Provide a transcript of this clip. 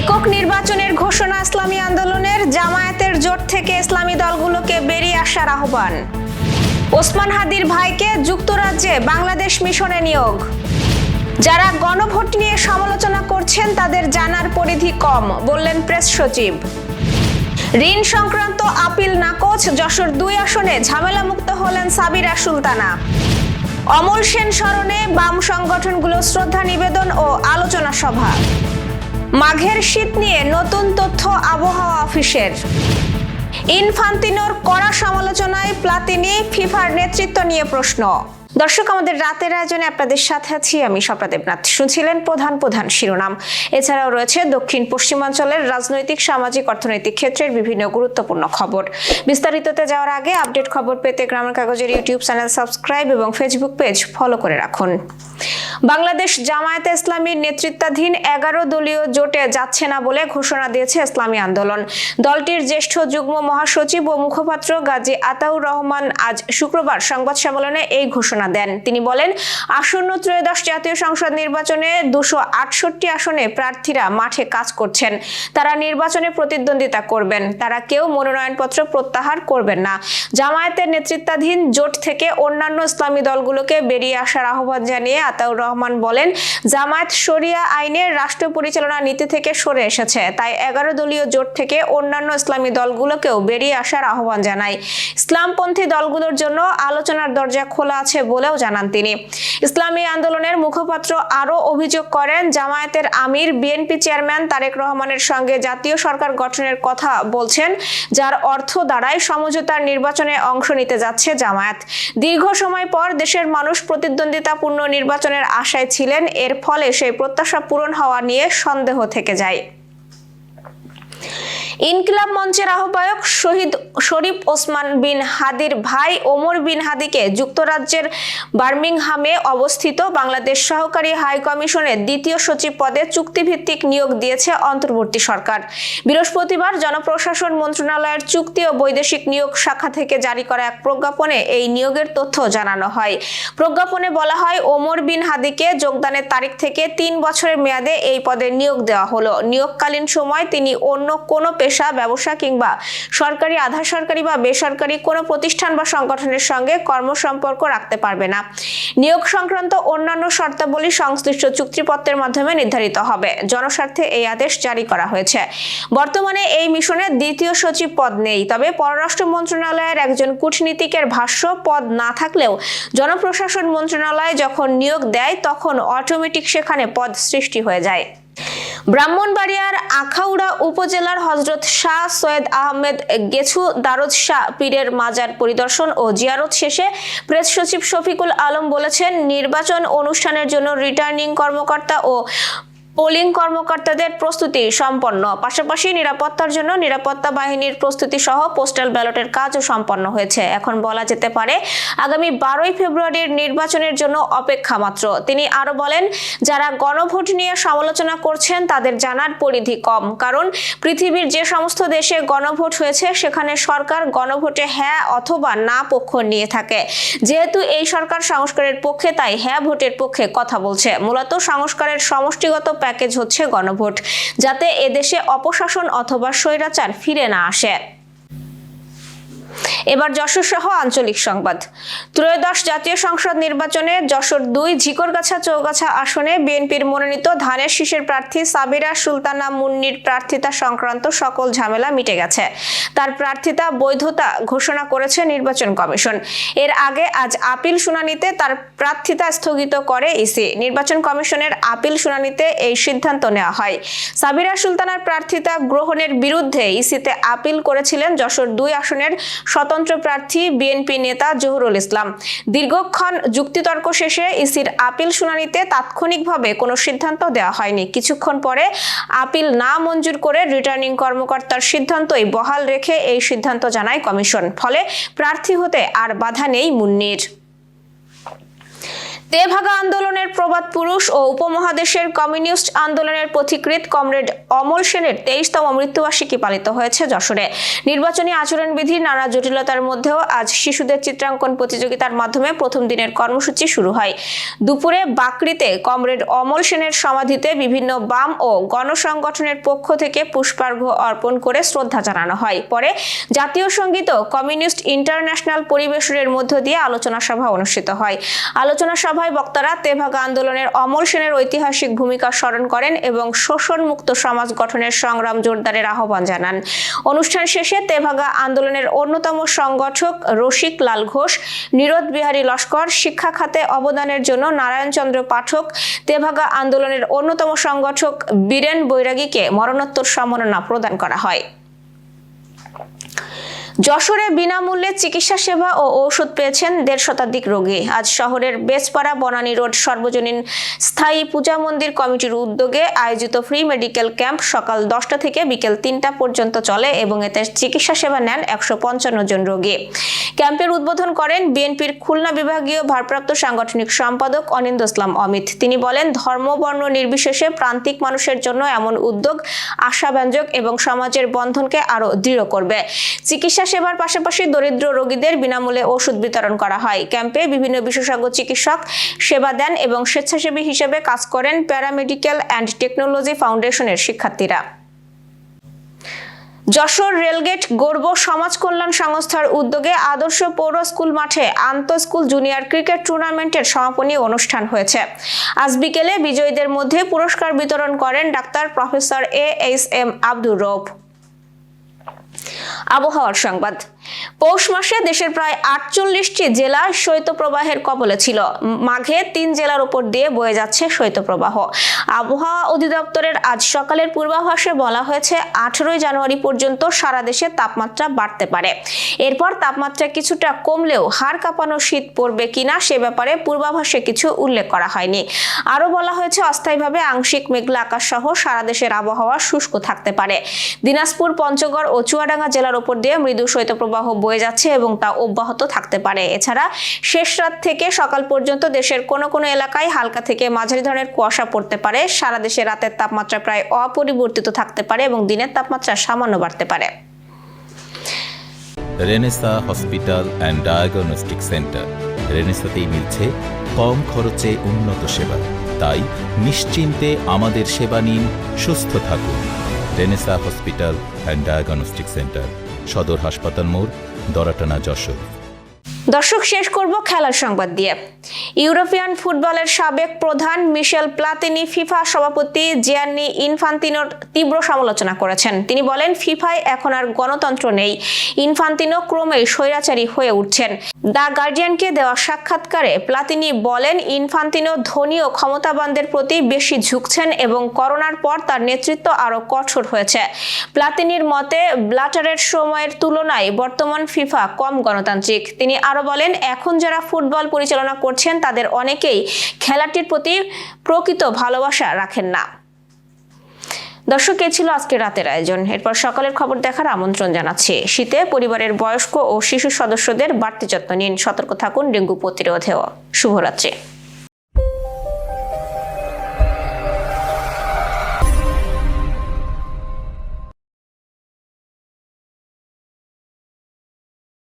একক নির্বাচনের ঘোষণা ইসলামী আন্দোলনের, জামায়াতের জোট থেকে ইসলামী দলগুলোকে বেরিয়ে আসার আহ্বান। ওসমান হাদির ভাইকে যুক্তরাজ্যে বাংলাদেশ মিশনে নিয়োগ। যারা গণভোট নিয়ে সমালোচনা করছেন, তাদের জানার পরিধি কম, বললেন প্রেস সচিব। ঋণ সংক্রান্ত আপিল নাকচ, যশোর দুই আসনে ঝামেলামুক্ত হলেন সাবিরা সুলতানা। অমল সেন স্মরণে বাম সংগঠনগুলো শ্রদ্ধা নিবেদন ও আলোচনা সভা। মাঘের শীত নিয়ে নতুন তথ্য আবহাওয়া অফিসের। ইনফান্তিনোর কড়া সমালোচনায় প্লাতিনি ফিফার নেতৃত্ব নিয়ে প্রশ্ন। দর্শক, আমাদের রাতের আয়োজনে আপনাদের সাথে আছি আমি স্বপ্নাদেবনাথ শুনছিলেন প্রধান প্রধান শিরোনাম। এছাড়াও রয়েছে দক্ষিণ পশ্চিমাঞ্চলের রাজনৈতিক, সামাজিক, অর্থনৈতিক ক্ষেত্রের বিভিন্ন গুরুত্বপূর্ণ খবর। বিস্তারিততে যাওয়ার আগে আপডেট খবর পেতে গ্রামের কাগজের ইউটিউব চ্যানেল সাবস্ক্রাইব এবং ফেসবুক পেজ ফলো করে রাখুন। বাংলাদেশ জামায়াতে ইসলামীর নেতৃত্বাধীন এগারো দলীয় জোটে যাচ্ছে না বলে ঘোষণা দিয়েছে ইসলামী আন্দোলন। দলটির জ্যেষ্ঠ যুগ্ম মহাসচিব ও মুখপাত্র গাজী আতাউর রহমান আজ শুক্রবার সংবাদ সম্মেলনে এই ঘোষণা দেন। তিনি বলেন, আসন্ন ত্রয়োদশ জাতীয় সংসদ নির্বাচনে দুশো আটষট্টি আসনে প্রার্থীরা মাঠে কাজ করছেন। তারা নির্বাচনে প্রতিদ্বন্দ্বিতা করবেন। তারা কেউ মনোনয়নপত্র প্রত্যাহার করবেন না। জামায়াতের নেতৃত্বাধীন জোট থেকে অন্যান্য ইসলামী দলগুলোকে বেরিয়ে আসার আহ্বান জানিয়ে আতাউর রহমান বলেন, জামায়াত শরিয়া আইনের রাষ্ট্র পরিচালনা নীতি থেকে সরে এসেছে। তাই এগারো দলীয় জোট থেকে অন্যান্য ইসলামী দলগুলোকেও বেরিয়ে আসার আহ্বান জানায়। ইসলামপন্থী দলগুলোর জন্য আলোচনার দরজা খোলা আছে বলেও জানান তিনি। ইসলামী আন্দোলনের মুখপাত্র আরও অভিযোগ করেন, জামায়াতের আমির, বিএনপি চেয়ারম্যান তারেক রহমানের সঙ্গে জাতীয় সরকার গঠনের কথা বলছেন, যার অর্থ দ্বারাই সমঝোতার নির্বাচনে অংশ নিতে যাচ্ছে জামায়াত। দীর্ঘ সময় পর দেশের মানুষ প্রতিদ্বন্দ্বিতাপূর্ণ নির্বাচনের আশায় ছিলেন, এর ফলে সেই প্রত্যাশা পূরণ হওয়া নিয়ে সন্দেহ থেকে যায়। ইনকিলাব মঞ্চের আহ্বায়ক শহীদ শরীফ ওসমান বিন হাদির ভাই ওমর বিন হাদিকে যুক্তরাজ্যের বার্মিংহামে অবস্থিত বাংলাদেশ সহকারী হাই কমিশনের দ্বিতীয় সচিব পদে চুক্তিভিত্তিক নিয়োগ দিয়েছে অন্তর্বর্তী সরকার। বৃহস্পতিবার জনপ্রশাসন মন্ত্রণালয়ের চুক্তি ও বৈদেশিক নিয়োগ শাখা থেকে জারি করা এক প্রজ্ঞাপনে এই নিয়োগের তথ্য জানানো হয়। প্রজ্ঞাপনে বলা হয়, ওমর বিন হাদিকে যোগদানের তারিখ থেকে তিন বছরের মেয়াদে এই পদে নিয়োগ দেওয়া হলো। নিয়োগকালীন সময় তিনি অন্য কোনো পেশা, ব্যবসা কিংবা সরকারি আধা সরকারি বা বেসরকারি কোনো প্রতিষ্ঠান বা সংগঠনের সঙ্গে কর্মসম্পর্ক রাখতে পারবে না। নিয়োগ সংক্রান্ত অন্যান্য শর্তাবলী সংশ্লিষ্ট চুক্তিপত্রের মাধ্যমে নির্ধারিত হবে। জনস্বার্থে এই আদেশ জারি করা হয়েছে। বর্তমানে এই মিশনে দ্বিতীয় সচিব পদ নেই, তবে পররাষ্ট্র মন্ত্রণালয়ের একজন কূটনীতিকের ভাষ্য, পদ না থাকলেও জনপ্রশাসন মন্ত্রণালয় যখন নিয়োগ দেয়, তখন অটোমেটিক সেখানে পদ সৃষ্টি হয়ে যায়। ব্রাহ্মণবাড়িয়ার আখাউড়া উপজেলার হজরত শাহ সৈয়দ আহমেদ গেছু দারদ শাহ পীরের মাজার পরিদর্শন ও জিয়ারত শেষে প্রেস সচিব শফিকুল আলম বলেছেন, নির্বাচন অনুষ্ঠানের জন্য রিটার্নিং কর্মকর্তা ও পোলিং কর্মকর্তাদের প্রস্তুতি সম্পন্ন। পাশাপাশি নিরাপত্তার জন্য নিরাপত্তা বাহিনীর প্রস্তুতি সহ পোস্টাল ব্যালটের কাজও সম্পন্ন হয়েছে। এখন বলা যেতে পারে, আগামী বারোই ফেব্রুয়ারির নির্বাচনের জন্য অপেক্ষা মাত্র। তিনি আরও বলেন, যারা গণভোট নিয়ে সমালোচনা করছেন, তাদের জানার পরিধি কম। কারণ, পৃথিবীর যে সমস্ত দেশে গণভোট হয়েছে, সেখানে সরকার গণভোটে হ্যাঁ অথবা না পক্ষ নিয়ে থাকে। যেহেতু এই সরকার সংস্কারের পক্ষে, তাই হ্যাঁ ভোটের পক্ষে কথা বলছে। মূলত সংস্কারের সমষ্টিগত প্যাকেজ হচ্ছে গণভোট যাতে এদেশে অপশাসন অথবা স্বৈরাচার ফিরে না আসে। এবার যশোর সহ আঞ্চলিক সংবাদ। ত্রয়োদশ জাতীয় সংসদ নির্বাচনে যশোর দুই ঝিকরগাছা চৌগাছা আসনে বিএনপির মনোনীত ধানের শীষের প্রার্থী সাবিরা সুলতানা মুন্নির প্রার্থিতা সংক্রান্ত সকল ঝামেলা মিটে গেছে। তার প্রার্থিতা বৈধতা ঘোষণা করেছে নির্বাচন কমিশন। এর আগে আজ আপিল শুনানিতে তার প্রার্থিতা স্থগিত করে ইসি। নির্বাচন কমিশনের আপিল শুনানিতে এই সিদ্ধান্ত নেওয়া হয়। সাবিরা সুলতানার প্রার্থিতা গ্রহণের বিরুদ্ধে ইসিতে আপিল করেছিলেন যশোর দুই আসনের স্বতন্ত্র প্রার্থী বিএনপি নেতা জহুরুল ইসলাম। দীর্ঘক্ষণ যুক্তিতর্ক শেষে ইসির আপিল শুনানিতে তাৎক্ষণিকভাবে কোনো সিদ্ধান্ত দেওয়া হয়নি। কিছুক্ষণ পরে আপিল না মঞ্জুর করে রিটার্নিং কর্মকর্তার সিদ্ধান্তই বহাল রেখে এই সিদ্ধান্ত জানায় কমিশন। ফলে প্রার্থী হতে আর বাধা নেই মুন্নির। তেভাগা আন্দোলনের প্রবাদ পুরুষ ও উপমহাদেশের কমিউনিস্ট আন্দোলনের পথিকৃৎ কমরেড অমল সেনের তেইশতম মৃত্যুবার্ষিকী পালিত হয়েছে যশোরে। নির্বাচনী আচরণবিধির নানা জটিলতার মধ্যেও আজ শিশুদের চিত্রাঙ্কন প্রতিযোগিতার মাধ্যমে প্রথম দিনের কর্মসূচি শুরু হয়। দুপুরে বাকরিতে কমরেড অমল সেনের সমাধিতে বিভিন্ন বাম ও গণসংগঠনের পক্ষ থেকে পুষ্পার্ঘ অর্পণ করে শ্রদ্ধা জানানো হয়। পরে জাতীয় সংগীত কমিউনিস্ট ইন্টারন্যাশনাল পরিবেশনের মধ্য দিয়ে আলোচনা সভা অনুষ্ঠিত হয়। আলোচনা সভায় বক্তারা তেভাগা আন্দোলনের অমল সেনের ঐতিহাসিক ভূমিকা স্মরণ করেন এবং শোষণ মুক্ত সমাজ গঠনের সংগ্রাম জোরদারের আহ্বান জানান। অনুষ্ঠান শেষে তেভাগা আন্দোলনের অন্যতম সংগঠক রসিক লাল ঘোষ নীরদ বিহারী লস্কর, শিক্ষা খাতে অবদানের জন্য নারায়ণচন্দ্র পাঠক, তেভাগা আন্দোলনের অন্যতম সংগঠক বীরেন বৈরাগীকে মরণোত্তর সম্মাননা প্রদান করা হয়। যশোরে বিনামূল্যে চিকিৎসা সেবা ও ঔষধ পেয়েছেন দেড় শতাধিক রোগী। আজ শহরের বেসপাড়া বনানী রোড সর্বজনীন স্থায়ী পূজা মন্দির কমিটির উদ্যোগে আয়োজিত ফ্রি মেডিকেল ক্যাম্প সকাল দশটা থেকে বিকেল তিনটা পর্যন্ত চলে এবং এতে চিকিৎসা সেবা নেন একশো পঞ্চান্ন জন রোগী। ক্যাম্পের উদ্বোধন করেন বিএনপির খুলনা বিভাগীয় ভারপ্রাপ্ত সাংগঠনিক সম্পাদক অনিন্দ ইসলাম অমিত। তিনি বলেন, ধর্ম, বর্ণ নির্বিশেষে প্রান্তিক মানুষের জন্য এমন উদ্যোগ আশাব্যঞ্জক এবং সমাজের বন্ধনকে আরও দৃঢ় করবে। চিকিৎসা সেবার পাশাপাশি দরিদ্র রোগীদের বিনামূল্যে ওষুধ বিতরণ করা হয়। ক্যাম্পে বিভিন্ন বিশেষজ্ঞ চিকিৎসক সেবা দেন এবং স্বেচ্ছাসেবী হিসেবে কাজ করেন প্যারামেডিক্যাল অ্যান্ড টেকনোলজি ফাউন্ডেশনের শিক্ষার্থীরা। যশোর রেলগেট গর্ব সমাজ কল্যাণ সংস্থার উদ্যোগে আদর্শ পৌর স্কুল মাঠে আন্তঃ স্কুল জুনিয়র ক্রিকেট টুর্নামেন্টের সমাপনী অনুষ্ঠান হয়েছে। আজ বিকেলে বিজয়ীদের মধ্যে পুরস্কার বিতরণ করেন doctor professor A H M Abdur Rouf আবহাওয়ার সংবাদ। পৌষ মাসে দেশের প্রায় আটচল্লিশটি জেলা শৈত্যপ্রবাহের কবলে ছিল। মাঘে তিন জেলার উপর দিয়ে বয়ে যাচ্ছে শৈত্যপ্রবাহ। আবহাওয়া অধিদপ্তরের আজ সকালের পূর্বাভাসে বলা হয়েছে, আঠেরোই জানুয়ারি পর্যন্ত সারা দেশে তাপমাত্রা বাড়তে পারে। এরপর তাপমাত্রা কিছুটা কমলেও হাড় কাঁপানো শীত পড়বে কিনা সে ব্যাপারে পূর্বাভাসে কিছু উল্লেখ করা হয়নি। আরও বলা হয়েছে, অস্থায়ীভাবে আংশিক মেঘলা আকাশ সহ সারা দেশের আবহাওয়া শুষ্ক থাকতে পারে। দিনাজপুর, পঞ্চগড় ও চুয়াডাঙ্গা জেলার উপর দিয়ে মৃদু শৈত্যপ্রবাহ বয়ে যাচ্ছে এবং তা অব্যাহত থাকতে পারে। এছাড়া শেষ রাত থেকে সকাল পর্যন্ত দেশের কোনো কোনো এলাকায় হালকা থেকে মাঝারি ধরনের কুয়াশা পড়তে পারে। সারা দেশে রাতের তাপমাত্রা প্রায় অপরিবর্তিত থাকতে পারে এবং দিনের তাপমাত্রা সামান্য বাড়তে পারে। Renaissance Hospital and Diagnostic Centre. রেনেসাতেই মিলছে কম খরচে উন্নত সেবা। তাই নিশ্চিন্তে আমাদের সেবা নিন, সুস্থ থাকুন। Renaissance Hospital and Diagnostic Centre. সদর হাসপাতাল মোড়, দরাটানা যশোর। দর্শক, শেষ করব খেলার সংবাদ দিয়ে। ইউরোপিয়ান ফুটবলের সাবেক প্রধান মিশেল প্লাতিনি ফিফা সভাপতি জিয়ান্নি ইনফান্তিনোর তীব্র সমালোচনা করেছেন। তিনি বলেন, ফিফায় এখন আর গণতন্ত্র নেই। ইনফান্তিনো ক্রমেই স্বৈরাচারী হয়ে উঠছেন। দ্য গার্ডিয়ানকে দেওয়া সাক্ষাৎকারে প্লাতিনি বলেন, ইনফান্তিনো ধনী ও ক্ষমতাবানদের প্রতি বেশি ঝুঁকছেন এবং করোনার পর তার নেতৃত্ব আরও কঠোর হয়েছে। প্লাতিনির মতে, ব্লাটারের সময়ের তুলনায় বর্তমান ফিফা কম গণতান্ত্রিক। তিনি আরও বলেন, এখন যারা ফুটবল পরিচালনা করছেন, তাদের অনেকেই খেলাটির প্রতি প্রকৃত ভালোবাসা রাখেন না। দর্শক, এ ছিল আজকে রাতের আয়োজন। এরপর সকালের খবর দেখার আমন্ত্রণ জানাচ্ছি। শীতে পরিবারের বয়স্ক ও শিশু সদস্যদের বাড়তি যত্ন নিন। সতর্ক থাকুন ডেঙ্গু প্রতিরোধেও। শুভরাত্রি।